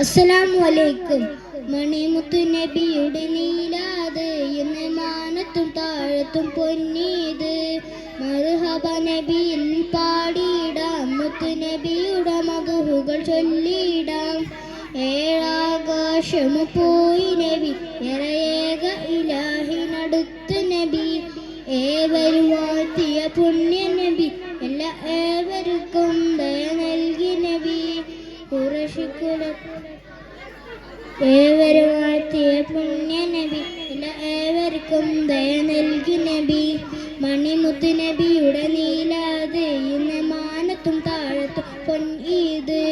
അസ്സലാമു അലൈക്കും മണിമുത്തു നബിയുടെ നീലാത് ഇന്ന് മാനത്തും താഴത്തും പൊന്നീത്. മറുഹബ നബിയിൽ പാടിയിടാം. മുത്തു നബിയുടെ മകുഹുകൾ ചൊല്ലിയിടാം. ഏഴാകാശമു പോയി നബി. ഇലാഹി ഇലാഹിനടുത്ത് നബി. ഏവരും വാഴ്ത്തിയ പുണ്യ നബി. എല്ലാ ഏവർക്കും കുറശിക്കുല ഏവരും വാഴ്ത്തിയ പുണ്യ നബി ഏവർക്കും ദയ നൽകി നബി. മണിമുത്ത് നബിയുടെ നീലാത് മാനത്തും താഴത്തും പൊൻ ഈത്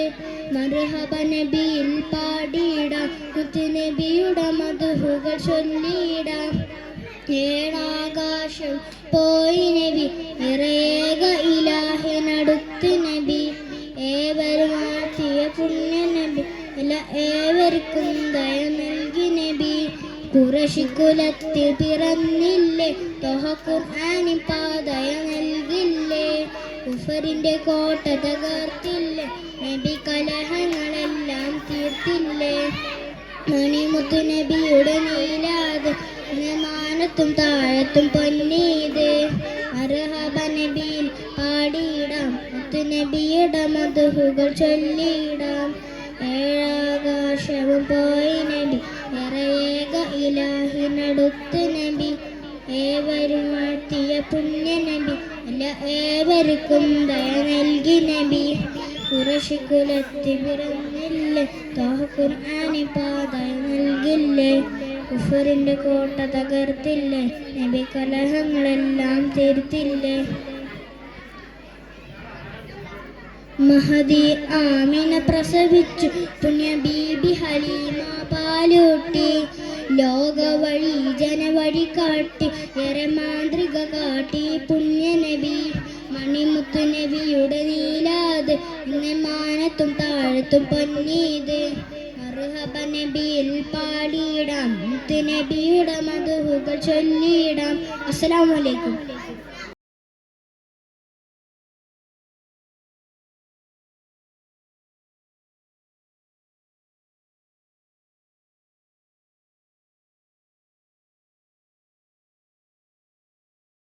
മർഹബ നബിയിൽ പാടിയിടാം മുത്ത് നബിയുടെ മധുഹുകൾ ചൊല്ലിയിടാം. ഏഴാകാശം പോയി നബി നിറയേക പുണ്യ നബി ഏവർക്കും ദയ നൽകി നബി. കുറശിക്കുലത്തിൽ പിറന്നില്ലേ തൊഹ പാതയ നൽകില്ലേ. കുഫറിന്റെ കോട്ട തകർത്തില്ലേ നബി കലഹങ്ങളെല്ലാം തീർത്തില്ലേ. മണിമുത്തു നബിയുടെ നീലാത് മാനത്തും താഴത്തും പൊന്നീത്. അർഹബ നബിയിൽ പാടിയിടാം മുത്തു നബിയുടെ മധുഹുകൾ ചൊല്ലിയിടാം. ഏഴാകാശവും പോയി നബി നിറയേക ഇലാഹിനടുത്ത് നബി. ഏവരും വാഴ്ത്തിയ പുണ്യ നബി അല്ല ഏവർക്കും ദയ നൽകി നബി. കുറശിക്കുലത്തി പിറന്നില്ലേ തോഹ ഖുർആനി പാതയ നൽകില്ലേ. കുഫറിന്റെ കോട്ട തകർത്തില്ലേ നബി കലഹങ്ങളെല്ലാം തീർത്തില്ലേ. മഹദി ആമിന പ്രസവിച്ചു. പുണ്യ ബീബി ഹലീമ പാലൂട്ടി. ലോക വഴി ജനവഴി കാട്ടി. ഏറെ മാന്ത്രിക കാട്ടി. പുണ്യ നബി മണിമുത്തു നബിയുടെ നീലാത്. ഇന്ന് മാനത്തും താഴത്തും പൊന്നീത്. അർഹബ നബിയിൽ പാടിയിടാം. മുത്തു നബിയുടെ മധുഹുകൾ ചൊല്ലിയിടാം. അസ്സലാമു അലൈക്കും.